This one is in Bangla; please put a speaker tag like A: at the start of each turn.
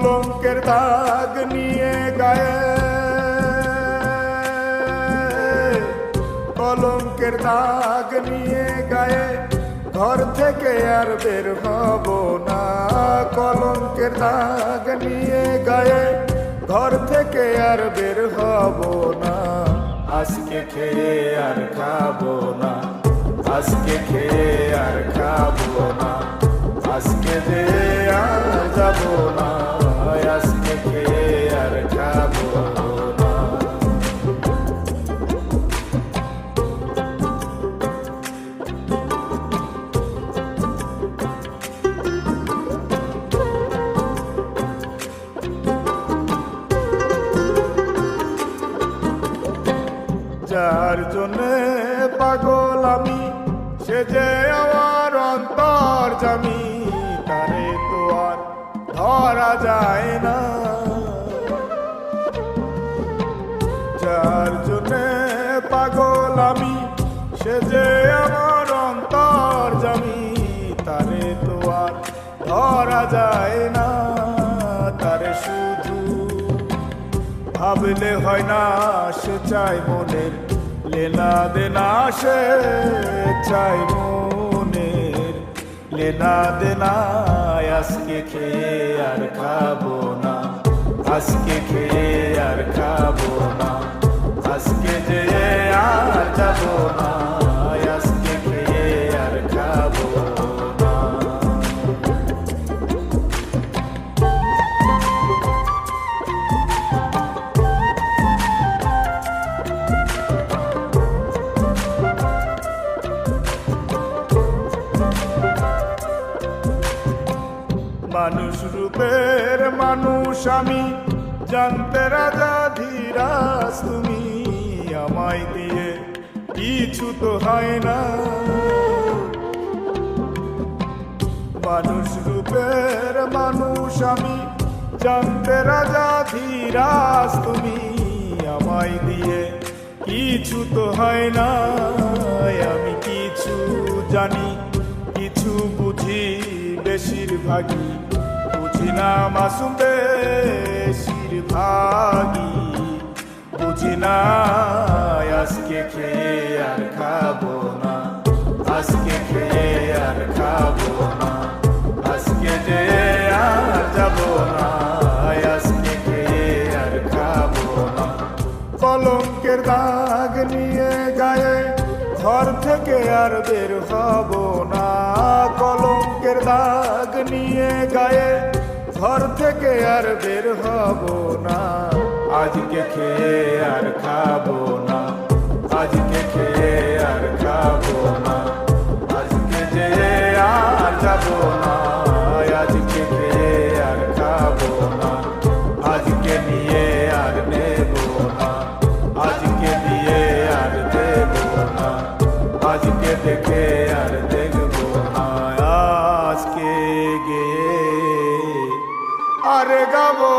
A: কলঙ্কের দাগ নিয়ে গায়ে। কলঙ্কের দাগ নিয়ে গায়ে। ঘর থেকে আর বের হব না। কলঙ্কের দাগ নিয়ে গায়ে। ঘর থেকে আর বের হব না। আজকে খেয়ে আর খাব না। আজকে খেয়ে আর যার জন্যে পাগল আমি। সে যে আমার অন্তর জামি, তারে তো আর ধরা যায় না। যার জন্যে পাগল আমি, সে যে আমার অন্তর জামি, তারে তো আর ধরা যায় ভাবলে হয় না, সে চাই মনের লেনা দেনা, সে চাই মনের লেনা দেনা, আজকে খেয়ে আর খাব না। আজকে খেয়ে আর খাব না। আজকে যে মানুষ রূপের মানুষ আমি। জানতে রাজা ধীরাজ, তুমি আমায় দিয়ে কিছু তো হয় না। মানুষ রূপের মানুষ আমি। জানতে রাজা ধীরাজ, তুমি আমায় দিয়ে কিছু তো হয় না। আমি কিছু জানি, কিছু বুঝি বেশিরভাগই। না মাসুম বেশিরভাগই বুঝি না, আজকে খেয়ে আর খাব না। আজকে খেয়ে আর খাব না। আজকে যে আর যাব না, আজকে খেয়ে আর খাব না। কলঙ্কের দাগ নিয়ে গায়ে ঘর থেকে আর বের হব না। কলঙ্কের দাগ নিয়ে গায়ে ঘর থেকে আর বের হব না। আজকে খেয়ে আর খাব না। আজকে খেয়ে আর খাব না। আজকে যে আর যাব না। আজকে গিয়ে আর গাবো